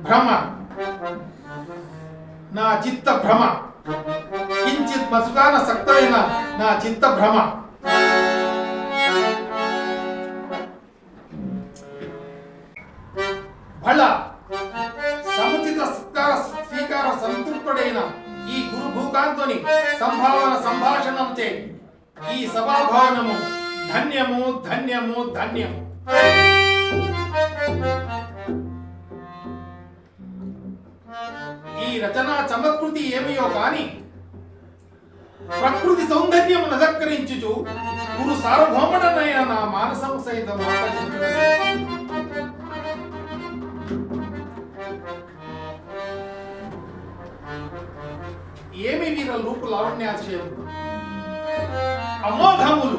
భ్రమ. నా చిత్త భ్రమ. కించిత్ మధుగాన సక్తమైన నా చిత్త భ్రమ. బళ. సముచిత సత్కార స్వీకార సంతృప్తుడైన ఈ గురు భూకాంతుని సంభావన సంభాషణంచే ఈ సభాభవనము ధన్యము ధన్యము ధన్యము. ఈ రచనా చమత్కృతి ఏమియో కాని ప్రకృతి సౌందర్యము నదక్కరించుచు గురు సార్వభౌముడనైన నా మానసం సైతం ఏమి వీర రూపు లావణ్యాశయం అమోఘములు.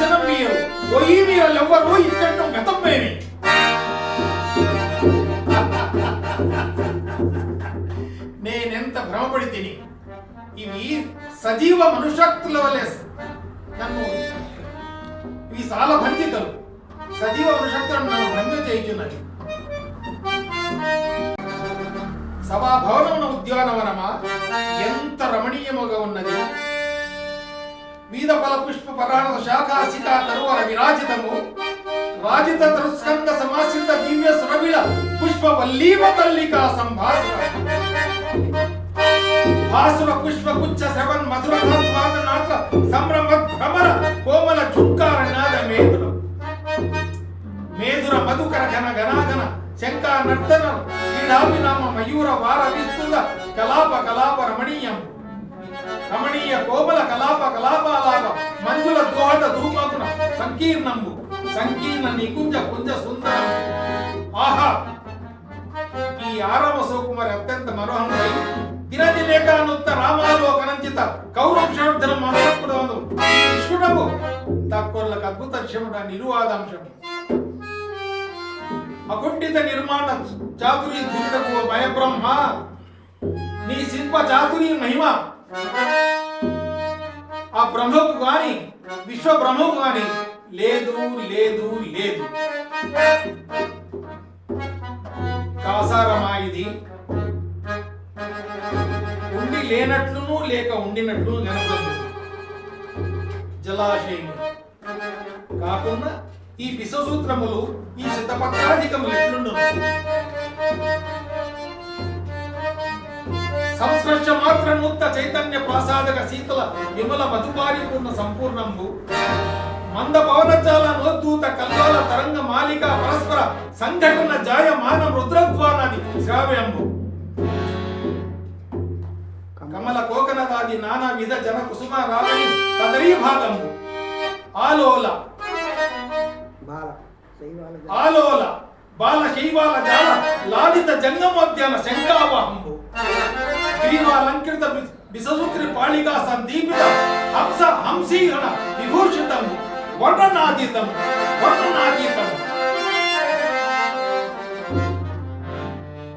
వీరు మీరు. పోయి మీరు మీరలెవ్వరు ఇచ్చటం గతం ఏమి నేనెంత భ్రమపడి తిని ఇవి సజీవ మనుషక్తుల వలె నన్ను ఇవి సాల భంజికలు సజీవ మనుషక్తులను నన్ను భంగం చేయుచున్నది. సభాభవనమున ఉద్యానవనమా? ఎంత రమణీయముగా ఉన్నది? వీధ ఫల పుష్ప పరాణ శాఖ శిఖా తరువర విరాజితము రాజిత తరుస్కంద సమాసిత దివ్య సురవిళ పుష్ప వల్లీవ తల్లిక సంభాషణ భాసుర పుష్ప గుచ్చ శవన్ మధుర స్వాద నాట్ల సంభ్రమ భ్రమర కోమల చుక్కార నాద మేధుర మేధుర మధుకర ఘన ఘనాఘన శంకా నర్తన క్రీడాభిరామ మయూర వార విస్తుల కలాప కలాప రమణీయ సంకీర్ణంబు. సంకీర్ణ నికుంజ కుంజ సుందరం. ఆహా! ఈ ఆరవ సోకుమారి అత్యంత మనోహరమై దినది దినదినేకానుత్త రామాలోకనంచిత కౌరంశోర్ధనం మనస్పుడవను కృష్ణుడము తక్కువలకు అద్భుత క్షముడ నిరువాదాంశం అకుంఠిత నిర్మాణ చాతురి ధురుడకు భయబ్రహ్మ. నీ శిల్ప చాతురి మహిమ. ఆ బ్రహ్మకు గాని విశ్వ బ్రహ్మకు గాని లేదు లేదు లేదు. కాసారమా ఇది ఉండి లేనట్లును లేక ఉండినట్లు కనపడదు జలాశయం కాకుండా ఈ విశ్వసూత్రములు ఈ శతపక్షాధికములు ఎట్లుండు సంస్పర్శ మాత్రముక్త చైతన్య ప్రసాదక శీతల విమల మధుపారిపూర్ణ సంపూర్ణంబు. మంద పవనజాల నోద్దూత కల్లోల తరంగ మాలిక పరస్పర సంఘటన జాయమాన రుద్రధ్వానాది శ్రావ్యంబు. కమల కోకనదాది నానా విధ జన కుసుమ రాలని తదరీ భాగంబు. ఆలోల. ఆలోల. బాల శైవాల జాల లాలిత జంగమోద్యాన శంకావహంబు గ్రీవాలంకృత విససూత్రి పాళికా సందీపిత హంస హంసీగణ విభూషితం వర్ణనాతీతం వర్ణనాతీతం.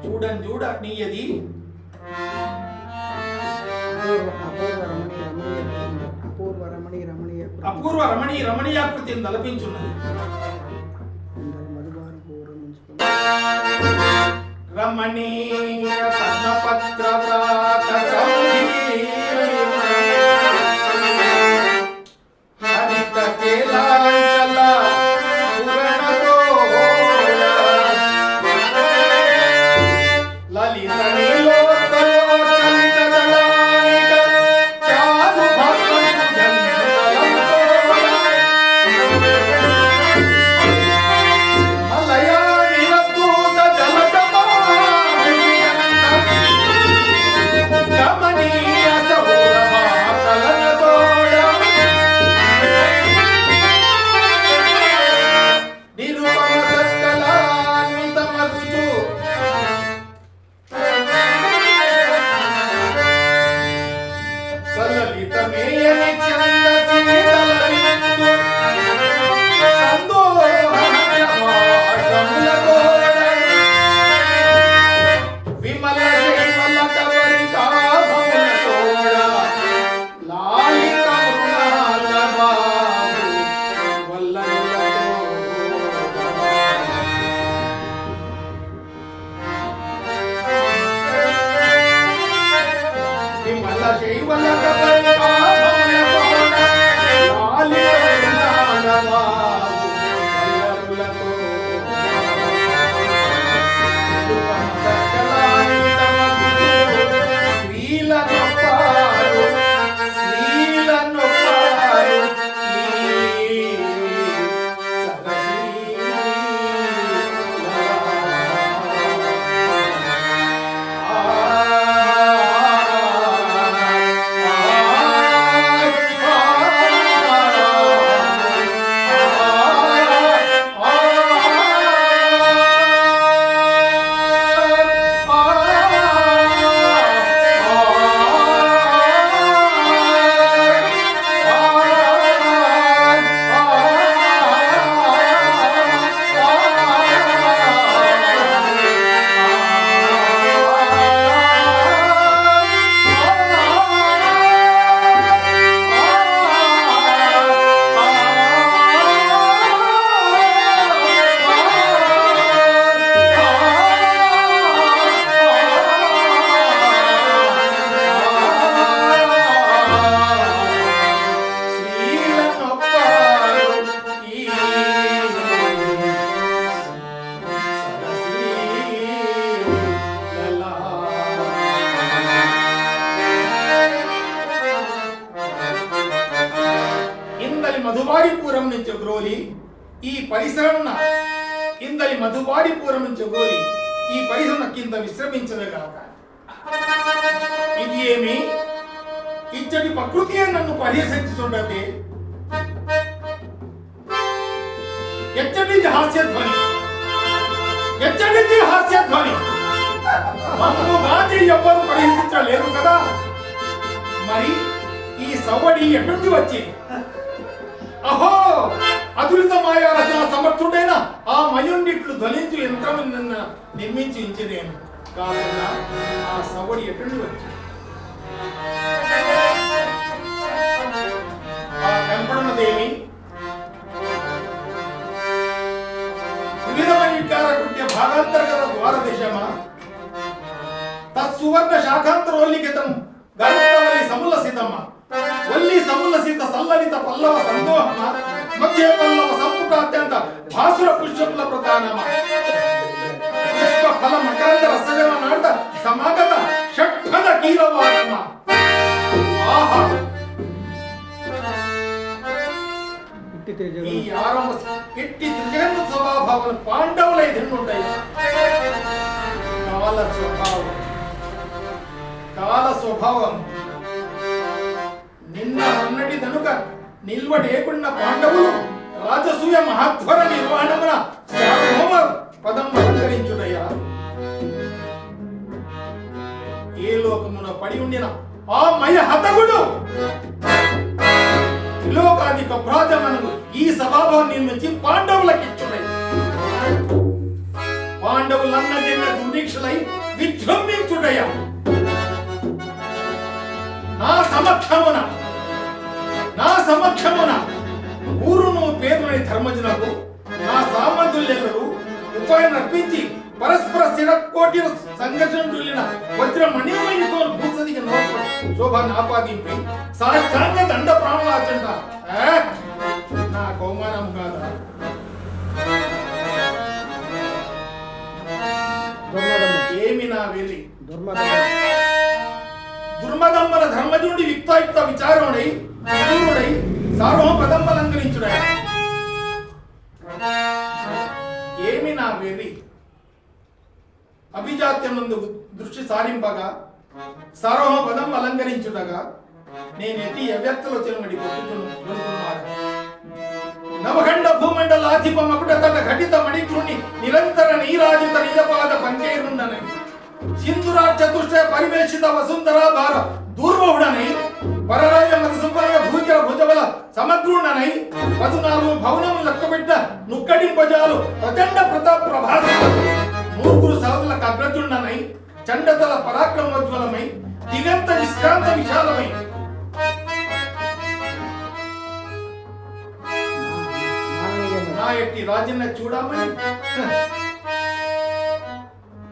చూడం చూడ నీయది. అపూర్వ అపూర్వ రమణీయ అపూర్వ రమణీ రమణీయాకృతిని తలపించున్నది. రమణీయ పద్మపత్ర Balaka ఈ పరిసరమున కిందలి మధుబాడి పూరమించగోరి ఈ పరిసరమున కింద విశ్రమించదుగాక ఇది ఏమి ఇచ్చటి ప్రకృతి నన్ను పరిహసించుచుండతే ఎచ్చటిది హాస్యధ్వని ఎచ్చటిది హాస్యధ్వని. మమ్ము గాంధీ ఎవ్వరు పరిహసించలేరు కదా. మరి ఈ సవ్వడి ఎక్కడి వచ్చి అతులిత మాయా రచన సమర్థుడైన ఆ మయుండిట్లు ధ్వనించు యంత్రం నిన్న నిర్మించి ఇంచినేను కాకుండా ఆ సవడి ఎక్కడి వచ్చి ఆ కనపడున్నదేమి వివిధమైన భాగాంతర్గత ద్వార ద్వారదేశమా తత్సువర్ణ శాఖాంతరోల్లిఖితం గరుత్తవల్లి సముల్లసితమ్మ వల్లి సముల్లసిత సల్లలిత పల్లవ సందోహమా మధ్య పల్లవ సంపుట అత్యంత భాసుర పుష్పముల ప్రధానమ? పుష్ప ఫల మకరంద రసగమ నాడత సమాగత షట్పద కీలవానమ ఆహా! ఈ ఆరంభ ఇట్టి త్రిజగన్న స్వభావం పాండవుల ఎదురుంటాయి కాల స్వభావం. కాల స్వభావం. నిన్న అన్నటి నిల్వ నిల్వడేకున్న పాండవులు రాజసూయ మహాధ్వర నిర్వహణమున సార్వభౌమ పదం అలంకరించుడయ్యా ఏ లోకమున పడి ఉండిన ఆ మయ హతగుడు త్రిలోకాధిక భ్రాజమనము ఈ సభాభావం నిర్మించి పాండవులకు ఇచ్చుడై పాండవులన్న జన్మ దుర్దీక్షలై విజృంభించుడయ్యా నా సమక్షమున నా సమక్షమున ఊరును పేరుని ధర్మజనకు నా సామంతులెల్లరూ ఉపాయం అర్పించి పరస్పర స్థిరకోటి సంఘర్షణ వజ్ర మణిమణితో భూసదికి నోటు శోభాన్ని ఆపాదింపి సాష్టాంగ దండ ప్రాణాచంట నా కౌమానం కాదా? దుర్మదమ్మ ఏమి నా వెళ్ళి దుర్మదమ్మ దుర్మదంబల ధర్మజుడి యుక్తాయుక్త విచారణై విదూరుడై సార్వభౌమదంబలంకరించుడై ఏమి నా వెర్రి? అభిజాత్యమందు దృష్టి సారింపగా సార్వభౌమపదం అలంకరించుటగా నేను ఎట్టి అవ్యక్తలో చెరుమడి కొట్టుచున్నాడు నవఖండ భూమండలాధిప మకుట తన ఘటిత మణికృణి నిరంతర నీరాజిత నిజపాద పంకేరుండనై సింధురా చతుష్ట పరివేషిత వసుంధరా భార దూర్వహుడనై. పరరాజ మధుసుపర్ణ భూచర భుజబల సమగ్రుడనై పదునాలుగు భవనము లక్కబెట్ట నుక్కడింపజాలు ప్రచండ ప్రతాప్ ప్రభాస. మూర్ఖులు సహదులకు అగ్రజుండనై చండతల పరాక్రమోజ్వలమై దిగంత విశ్రాంత విశాలమై. నాన్నయ్యమ్మ నా ఎట్టి రాజన్న చూడమని.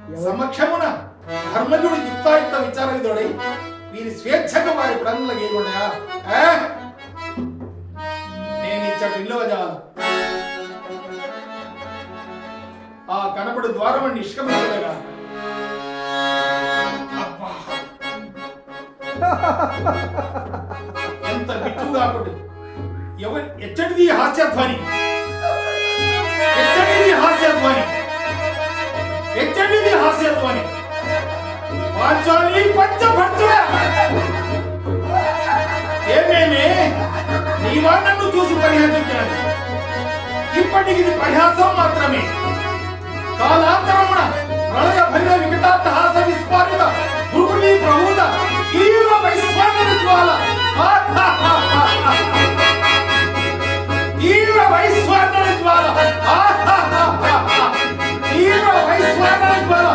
ఎవరు సమక్షమున ధర్మజుడు యుక్తాయుక్త విచారవిధుడై వీరి స్వేచ్ఛగా వారి ప్రాణుల గీరుడయా నేను ఇచ్చట నిల్లవజాలు ఆ కనపడు ద్వారం నిష్కమించగా ఎంత బిట్టుగా కాకుండా ఎవరి ఎచ్చటిది హాస్యధ్వని? ఎచ్చటిది హాస్యధ్వని? ఎచ్చటిది హాస్యధ్వని? మార్చాలి పంచభర్త ఏమేమి? నీవా నన్ను చూసి పరిహసించాను ఇప్పటికి ఇది పరిహాసం మాత్రమే. కాలాంతరమున ప్రళయ భైర వికటాత్తహాస విస్ఫారిత భృగుని ప్రమూద తీవ్ర వైశ్వానర జ్వాల తీవ్ర వైశ్వానర జ్వాల తీవ్ర వైశ్వానర జ్వాల